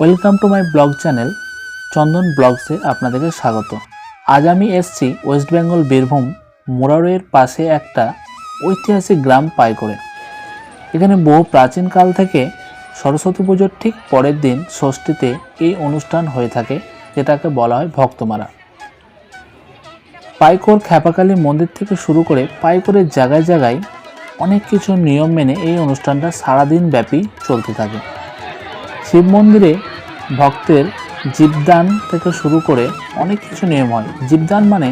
Welcome to my vlog channel Chandan ব্লগসে আপনাদেরকে স্বাগত। আজ আমি এসছি ওয়েস্ট বেঙ্গল বীরভূম মোরারোয়ের পাশে একটা ঐতিহাসিক গ্রাম পাইকরে এখানে বহু প্রাচীনকাল থেকে সরস্বতী পুজোর ঠিক পরের দিন ষষ্ঠীতে এই অনুষ্ঠান হয়ে থাকে, যেটাকে বলা হয় ভক্তমারা পাইকর খ্যাপাকালী মন্দির থেকে শুরু করে পাইকরের জায়গায় জায়গায় অনেক কিছু নিয়ম মেনে এই অনুষ্ঠানটা সারাদিন ব্যাপী চলতে থাকে। শিব মন্দিরে ভক্তের জীবদান থেকে শুরু করে অনেক কিছু নিয়ম হয়। জীবদান মানে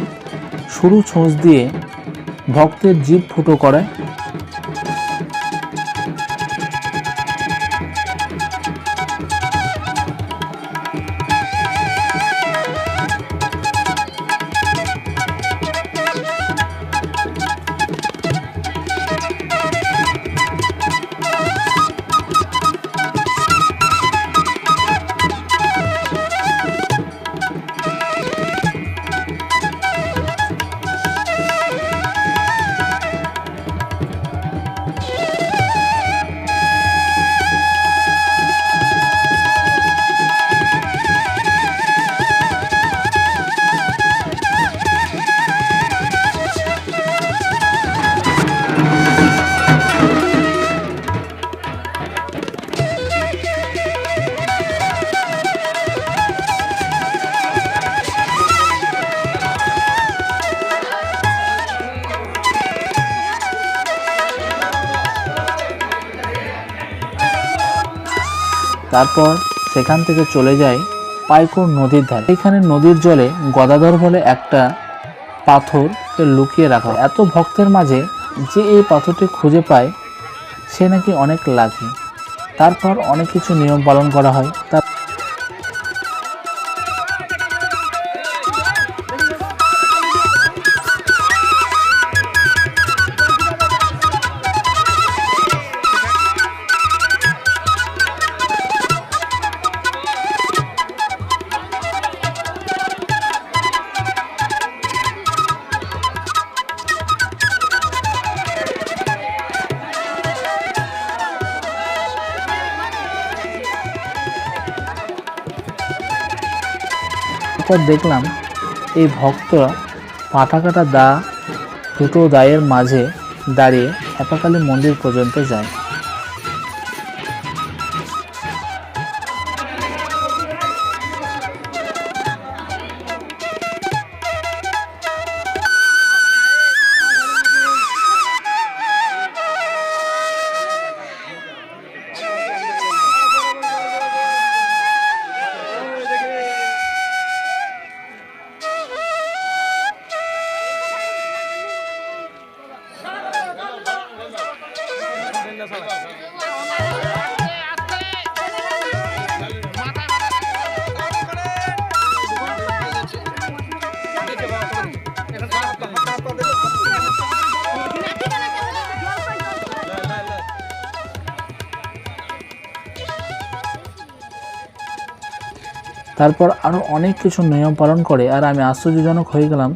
শুরু ছোঁচ দিয়ে ভক্তের জীব ফুটো করে তারপর সেখান থেকে চলে যায় পাইকুর নদীর ধারে। এখানে নদীর জলে গদাধর বলে একটা পাথরকে লুকিয়ে রাখা। এত ভক্তের মাঝে যে এই পাথরটি খুঁজে পায়, সে নাকি অনেক লাগে তারপর অনেক কিছু নিয়ম পালন করা হয়। তার তারপর দেখলাম এই ভক্তরা পাটা কাটা দা দুটো দায়ের মাঝে দাঁড়িয়ে হেপাকালী মন্দির পর্যন্ত যায়। তারপর আরও অনেক কিছু নিয়ম পালন করে আর আমি আশ্চর্যজনক হয়ে গেলাম।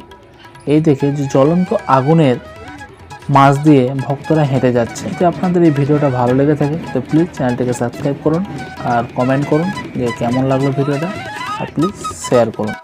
এই দেখে যে জ্বলন্ত আগুনের মাছ দিয়ে ভক্তরা হেঁটে যাচ্ছে। যদি আপনাদের এই ভিডিওটা ভালো লেগে থাকে, তো প্লিজ চ্যানেলটিকে সাবস্ক্রাইব করুন আর কমেন্ট করুন যে কেমন লাগল ভিডিওটা, আর প্লিজ শেয়ার করুন।